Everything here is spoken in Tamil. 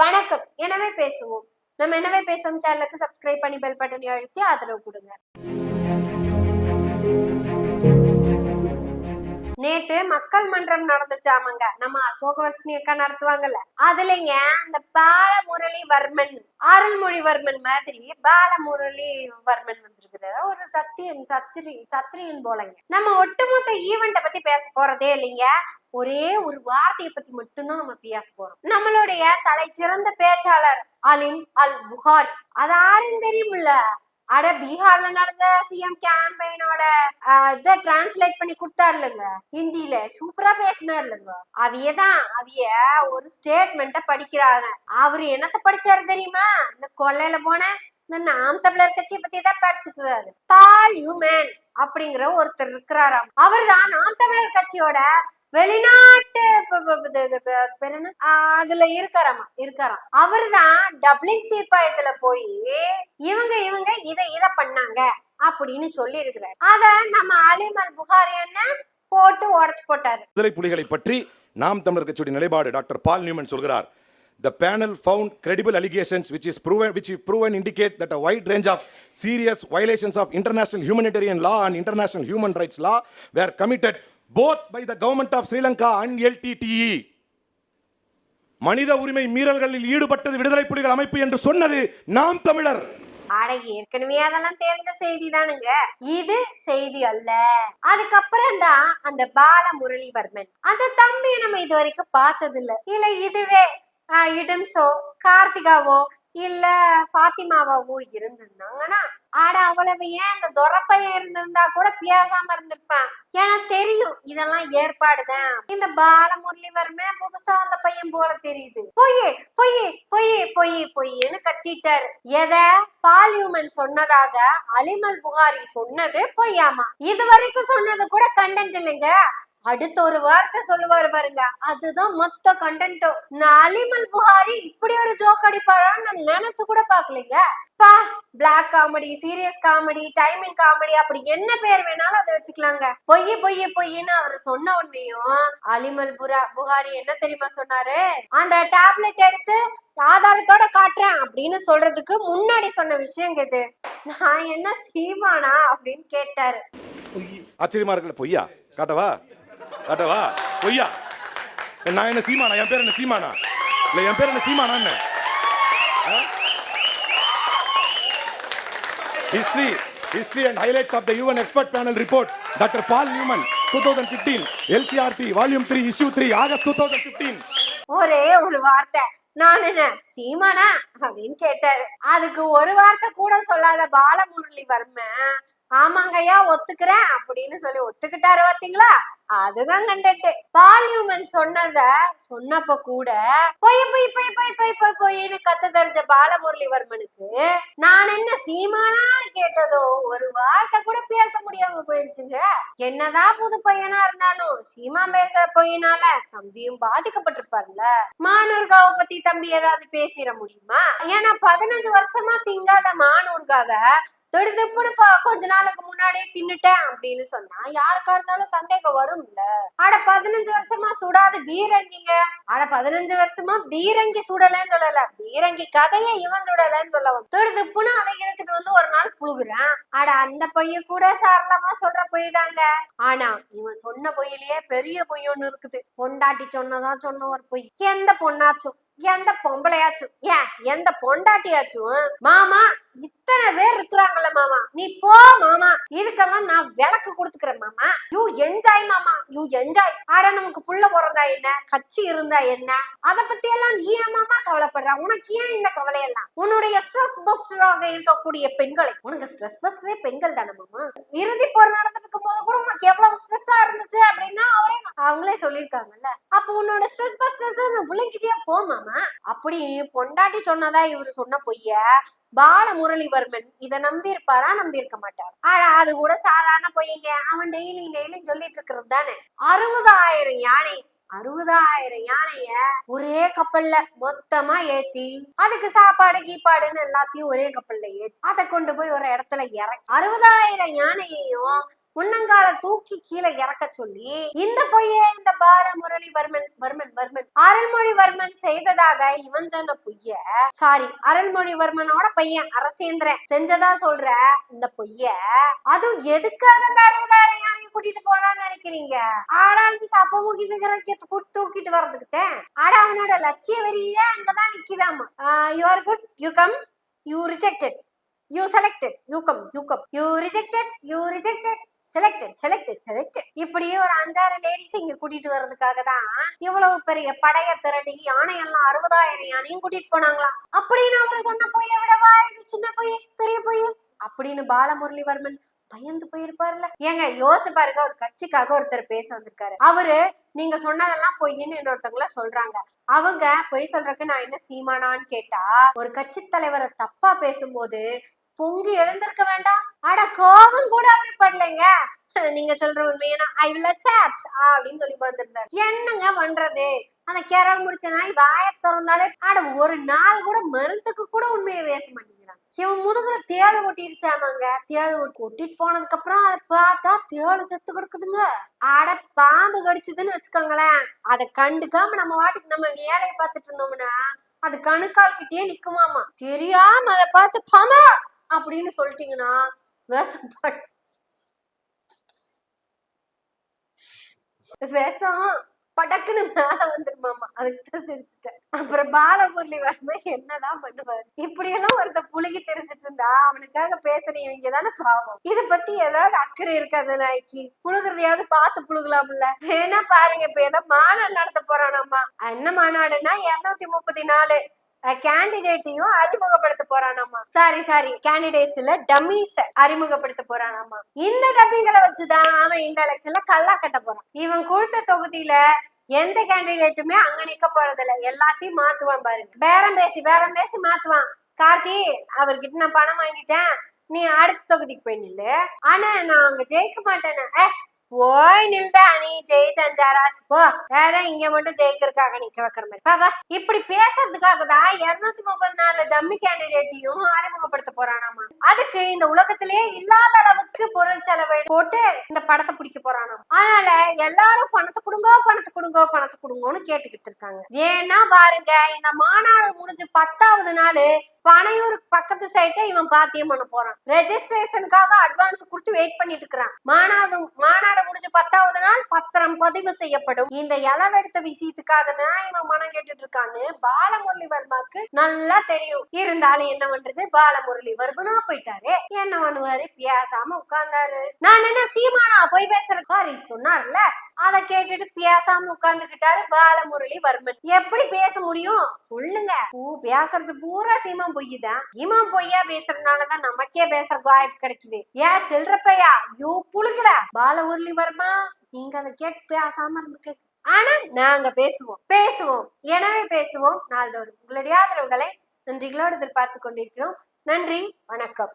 வணக்கம். எனவே பேசுவோம். நம்ம என்னவே பேசும் சேனலுக்கு சப்ஸ்கிரைப் பண்ணி பெல் பட்டனை அழுத்தி ஆதரவு கொடுங்க. நேத்து மக்கள் மன்றம் நடந்துச்சாமங்க. நம்ம அசோகவசனி அக்கா நடத்துவாங்கல்ல. அதுலங்க அந்த பாலமுரளிவர்மன் அருள்மொழிவர்மன் மாதிரி பாலமுரளிவர்மன் வந்திருக்கிறாரு. ஒரு சத்தியன் சத்திரி சத்திரியன் போலங்க. நம்ம ஒட்டுமொத்த ஈவெண்ட்டை பத்தி பேச போறதே இல்லைங்க. ஒரே ஒரு வார்த்தையை பத்தி மட்டும்தான் நம்ம பேச போறோம். நம்மளுடைய தலை சிறந்த பேச்சாளர் அலிம் அல் புகாரி அது யாருன்னு தெரியும்ல அட பீகார்ல நடந்த சிஎம் கேம்பெயினோட இதை டிரான்ஸ்லேட் பண்ணி கொடுத்தாருலங்க. ஹிந்தியில. சூப்பரா பேசினார்லங்க. அவியதான். அவிய ஒரு ஸ்டேட்மெண்ட்ட படிக்கிறாங்க. அவரு என்னத்த படிச்சாரு தெரியுமா? இந்த கொள்ளையில போன இந்த நாம் தமிழர் கட்சியை பத்தி தான் படிச்சுக்கிறாரு. பால் ஹியூமன் அப்படிங்கிற ஒருத்தர் இருக்கிறாராம். அவர் தான் நாம் தமிழர் கட்சியோட வெளிநாட்டு பேர் என்ன? அதுல இருக்காராமா இருக்காராம் அவர்தான் டப்ளிங் தீர்ப்பாயத்துல போய் இவங்க இவங்க இத இத பண்ணாங்க அப்படின்னு சொல்லி இருக்கிறார் அத நம்ம அலிமல் புகாரி என்ன போட்டு உடச்சு போட்டாரு விடுதலை புலிகளை பற்றி நாம் தமிழர் கட்சியுடைய நிலைப்பாடு டாக்டர் பால் நியூமன் சொல்கிறார் The panel found credible allegations which is proven which is proven indicate that a wide range of serious violations of international humanitarian law and international human rights law were committed both by the government of Sri Lanka Lanka LTTE மனித உரிமை மீறல்களில் ஈடுபட்டது விடுதலை புலிகள் அமைப்பு என்று சொன்னது நாம் தமிழர். ஆட ஏற்கனவே அதெல்லாம் தெரிஞ்ச செய்தி தானுங்க. இது செய்தி அல்ல. அதுக்கப்புறம் தான் அந்த பாலமுரளிவர்மன். அந்த தம்பியை நம்ம இது வரைக்கும் பார்த்தது இல்ல இல்ல இதுவே ஆஹ், இடும்சோ கார்த்திகாவோ இல்ல பாத்திமாவாவோ இருந்திருந்தாங்கன்னா ஆட அவ்வளவு ஏன்? இந்த துரப்பையன் இருந்திருந்தா கூட பேசாம இருந்திருப்பேன். ஏன்னா தெரியும் இதெல்லாம் ஏற்பாடுதான் இந்த பாலமுரளிவர்மே புதுசா அந்த பையன் போல தெரியுது. பொய் பொய் பொய் பொய் பொய்ன்னு கத்திட்டாரு. எத? பால்யூமன் சொன்னதாக அலிமல் புகாரி சொன்னது பொய்யாமா? இது வரைக்கும் சொன்னது கூட கண்டென்ட் இல்லைங்க. அடுத்த ஒரு வார்த்தை சொல்லுவாரு பாருங்க. அதுதான் மொத்த கண்டென்ட்டோ இந்த அலிமல் புகாரி இப்படி ஒரு ஜோக் அடிப்பாரான்னு நான் நினைச்சு கூட பாக்கலீங்க பா black comedy serious comedy timing comedy அப்படி என்ன பேர் வேணாலும் அதை வச்சுக்கலாங்க. பொய் பொய் பொய்ன்னு அவர் சொன்ன உடனேயும் அலிமல் புரா புகாரி என்ன தெரியுமா சொன்னாரு? அந்த டேப்லெட் எடுத்து ஆதாரத்தோட காட்டுறேன் அப்படின்னு சொல்றதுக்கு முன்னாடி சொன்ன விஷயம் இது. நான் என்ன சீமானா அப்படின்னு கேட்டாரு. ஆச்சரியமா இருக்குல்ல பொய்யா? காட்டவா? காட்டவா பொய்யா. நான் என்ன சீமானா? என் பேர் என்ன சீமானா? இல்லை என் பேர் என்ன சீமானா என்ன? History history and highlights of the UN expert panel report doctor Paul Newman two thousand fifteen LCRP volume three issue three August two thousand fifteen ஒரே ஒரு வார்த்தை. நான் என்ன சீமானா? அப்படின்னு கேட்டாரு. அதுக்கு ஒரு வார்த்தை கூட சொல்லாத பாலமுரளி வர்மன் ஆமாங்கய்யா ஒத்துக்கிறேன் அப்படின்னு சொல்லி ஒத்துக்கிட்டாரு பாத்தீங்களா அதுதான் கண்டட்டு பால்யூமன் சொன்னத சொன்னப்ப கூட பொய் பொய் போய் பொய் போய் போய் பொய்ன்னு கத்த தெரிஞ்ச பாலமுரளிவர்மனுக்கு நான் என்ன சீமானா கேட்டதோ ஒரு வார்த்தை கூட பேச முடியாம போயிருச்சுங்க. என்னதான் புது பையனா இருந்தாலும் சீமா பேசுற பொய்யினால தம்பியும் பாதிக்கப்பட்டிருப்பார்ல. மானூர்காவை பத்தி தம்பி ஏதாவது பேசிட முடியுமா? ஏன்னா பதினஞ்சு வருஷமா திங்காத மானூர்காவை திடுதிப்புன்னு பா கொஞ்ச நாளுக்கு முன்னாடியே தின்னுட்டேன் அப்படின்னு சொன்னா யாருக்கா இருந்தாலும் சந்தேகம் வரும்ல. ஆட பதினஞ்சு வருஷமா சுடாது பீரங்கிங்க. ஆட பதினஞ்சு வருஷமா பீரங்கி சுடலன்னு சொல்லல. பீரங்கி கதையை இவன் சுடலன்னு சொல்ல வந்து திடுதிப்புன்னு அதை எடுத்துட்டு வந்து ஒரு நாள் புழுகுறான். ஆட அந்த பொய்ய கூட சரளமா சொல்ற பொய் தாங்க ஆனா இவன் சொன்ன பொய்யிலேயே பெரிய பொய் ஒண்ணு இருக்குது. பொண்டாட்டி சொன்னதான் சொன்ன ஒரு பொய். எந்த பொண்ணாச்சும் எந்த பொம்பளையாச்சும் ஏன் எந்த பொண்டாட்டியாச்சும் மாமா இத்தனை பேர் இருக்கிறாங்கல்ல மாமா. நீ போ மாமா. இதுக்கெல்லாம் நான் விளக்கு கொடுத்துக்கிறேன் மாமா. யூ என்ஜாய் மாமா. யூ என்ஜாய் ஆட நமக்கு புள்ள பிறந்தா என்ன? கட்சி இருந்தா என்ன? அத பத்தி எல்லாம் நீ ஏன் மாமா கவலைப்படுற? உனக்கு ஏன் இந்த கவலை எல்லாம் உன்னுடைய ஸ்ட்ரெஸ் பஸ்டராக இருக்கக்கூடிய பெண்களை உனக்கு ஸ்ட்ரெஸ் பஸ்டரே பெண்கள் தானே மாமா? இறுதி போர் நடந்துட்டு போது கூட உனக்கு எவ்வளவு ஸ்ட்ரெஸ்ஸா இருந்துச்சு அப்படின்னா அவரே அவங்களே சொல்லியிருக்காங்கல்ல. அப்ப உன்னோட ஸ்ட்ரெஸ் பஸ்டர்ஸ் பிள்ளைங்கிட்டே போ மாமா. அப்படி பொண்டாட்டி சொன்னதா இவரு சொன்ன பொய்ய பாலமுரளிவர்மன் இத நம்பி நம்பியிருக்க நம்பி இருக்க மாட்டார். ஆனா அது கூட சாதாரண பொய்யங்க அவன் டெய்லி டெய்லி சொல்லிட்டு இருக்கிறது தானே. அறுபதாயிரம் யானை அறுபதாயிரம் யானைய ஒரே கப்பல்ல மொத்தமா ஏத்தி அதுக்கு சாப்பாடு கீப்பாடுன்னு எல்லாத்தையும் ஒரே கப்பல்ல ஏத்தி அதை கொண்டு போய் ஒரு இடத்துல இறக்கி அறுபதாயிரம் யானையையும் முன்னங்கால தூக்கி கீழே இறக்க சொல்லி இந்த பொய்யே இந்த பாலமுரளி வர்மன் வர்மன் வர்மன் அருள்மொழிவர்மன் செய்ததாக இவன் சொன்ன பொய்ய சாரி அருள்மொழிவர்மனோட பையன் அரசேந்திரன் செஞ்சதா சொல்ற இந்த பொய்ய அதுவும் எதுக்காக அந்த கூட்டிட்டு போறான்னு நினைக்கிறீங்க? ஆடாந்து அந்த சப்பமுகி தூக்கிட்டு வர்றதுக்கு ஆடா அவனோட லட்சிய வெறியே அங்கதான் நிக்கிதாமா. You are good you come you rejected you selected you come you come you rejected you rejected selected selected selected இப்படியே ஒரு அஞ்சாறு லேடிஸ் இங்க கூட்டிட்டு வர்றதுக்காக தான் இவ்வளவு பெரிய படைய திரட்டி யானையெல்லாம் அறுபதாயிரம் யானையும் கூட்டிட்டு போனாங்களாம் அப்படின்னு அவரு சொன்ன பொய்ய விடவா? இது சின்ன பொய் பெரிய பொய்? அப்படின்னு பாலமுரளிவர்மன் பயந்து போயிருப்பாருல்ல ஏங்க யோசிப்பாருங்க ஒரு கட்சிக்காக ஒருத்தர் பேச வந்திருக்காரு. அவரு நீங்க சொன்னதெல்லாம் பொய்ன்னு இன்னொருத்தவங்கள சொல்றாங்க. அவங்க பொய் சொல்றதுக்கு நான் என்ன சீமானான்னு கேட்டா ஒரு கட்சி தலைவரை தப்பா பேசும்போது பொங்கி எழுந்திருக்க வேண்டாம். அட கோபம் கூட அவரு படலைங்க. நீங்க சொல்ற உண்மையான ஐ வில் அக்செப்ட் அப்படின்னு சொல்லி வந்திருந்தாரு என்னங்க பண்றது? அந்த கிரவு முடிச்ச நாய் வாய திறந்தாலே அட ஒரு நாள் கூட மருந்துக்கு கூட உண்மையை பேச மாட்டேங்கிறான். இவன் முதுகுல தேளு ஒட்டிருச்சாமாங்க தேள் ஒட்டி ஒட்டிட்டு போனதுக்கு அப்புறம் அதை பார்த்தா தேளு செத்து கிடக்குதுங்க. அட பாம்பு கடிச்சதுன்னு வச்சுக்கோங்களேன். அதை கண்டுக்காம நம்ம வாட்டுக்கு நம்ம வேலையை பார்த்துட்டு இருந்தோம்னா அது கணுக்கால் கிட்டே நிக்குமாமா. தெரியாம அதை பார்த்து பமா! அப்படின்னு சொல்லிட்டீங்கன்னா விஷம் வேஷம் படக்குன்னு மேல வந்துருமாமா அதுக்கு தான் சிரிச்சுட்டேன் அப்புறம் பாலமுரளி வர்மை என்னதான் பண்ணுவாரு இப்படி எல்லாம் ஒருத்த புழுகி தெரிஞ்சிட்டு இருந்தா அவனுக்காக பேசுற இவங்க தானே பாவம் இத பத்தி ஏதாவது அக்கறை இருக்காது நாய்க்கு புழுகிறதையாவது பார்த்து புழுகலாம்ல வேணா பாருங்க இப்ப ஏதோ மாநாடு நடத்த போறானாமா என்ன மாநாடுன்னா இருநூத்தி முப்பத்தி நாலு கேண்டிடேட்டையும் அறிமுகப்படுத்த போறானாமா? சாரி சாரி கேண்டிடேட்ஸ்ல டம்மிஸ் அறிமுகப்படுத்த போறானாமா? இந்த டம்மிகளை வச்சுதான் அவன் இந்த எலெக்ஷன்ல கல்லா கட்ட போறான். இவன் கொடுத்த தொகுதியில எந்த கேண்டிடேட்டுமே அங்க நிக்க போறது இல்ல எல்லாத்தையும் மாத்துவான் பாருங்க பேரம் பேசி பேரம் பேசி மாத்துவான். கார்த்தி அவர்கிட்ட நான் பணம் வாங்கிட்டேன். நீ அடுத்த தொகுதிக்கு போய் நில்லு. ஆனா நான் அங்க ஜெயிக்க மாட்டேன்னு. போய் நில்டா நீ ஜெயிச்சஞ்சாராச்சு போ. வேற இங்க மட்டும் ஜெயிக்கிறதுக்காக நிக்க வைக்கிற மாதிரி. பாவா இப்படி பேசுறதுக்காக தான் இருநூத்தி முப்பது நாலு டம்மி கேண்டிடேட்டையும் அறிமுகப்படுத்த போறானாமா. அதுக்கு இந்த உலகத்திலேயே இல்லாத அளவுக்கு பொருள் செலவு போட்டு இந்த படத்தை பிடிக்க போறானாம். அதனால எல்லாரும் பணத்தை கொடுங்க பணத்தை கொடுங்க பணத்தை கொடுங்கன்னு கேட்டுக்கிட்டு இருக்காங்க. ஏன்னா பாருங்க இந்த மாநாடு முடிஞ்சு பத்தாவது நாள் பனையூர் பக்கத்து சைட்டே இவன் பாத்தியம் பண்ண போறான். ரெஜிஸ்ட்ரேஷனுக்காக அட்வான்ஸ் கொடுத்து வெயிட் பண்ணிட்டு இருக்கிறான். மாநாடு மாநாடு முடிஞ்ச பத்தாவது நாள் பத்திரம் பதிவு செய்யப்படும். இந்த இளவெடுத்த விஷயத்துக்காக தான் இவன் மனம் கேட்டுட்டு இருக்கான்னு பாலமுரளி வர்மாக்கு நல்லா தெரியும். இருந்தாலும் என்ன பண்றது? பாலமுரளி வர்மனா போயிட்டாரு. என்ன பண்ணுவாரு? பேசாம உட்கார்ந்தாரு. நான் என்ன சீமானா போய் பேசுறேன் சொன்னார்ல. அதை கேட்டுட்டு பேசாம உட்கார்ந்துகிட்டாரு பாலமுரளி வர்மன் எப்படி பேச முடியும்? சொல்லுங்க. பூ பேசுறது பூரா சீமான் பொய்யுதான் சீமான் பொய்யா பேசுறதுனாலதான் நமக்கே பேசுற வாய்ப்பு கிடைக்குது. ஏன் செல்றப்பையா? யூ புழுகுடா. பாலமுரளி வர்மா நீங்க அதை கேட்டு பேசாம இருந்து ஆனா நாங்க பேசுவோம். பேசுவோம். எனவே பேசுவோம். நாள்தோறும். உங்களுடைய ஆதரவுகளை நன்றிகளோடு எதிர்பார்த்து கொண்டிருக்கிறோம். நன்றி. வணக்கம்.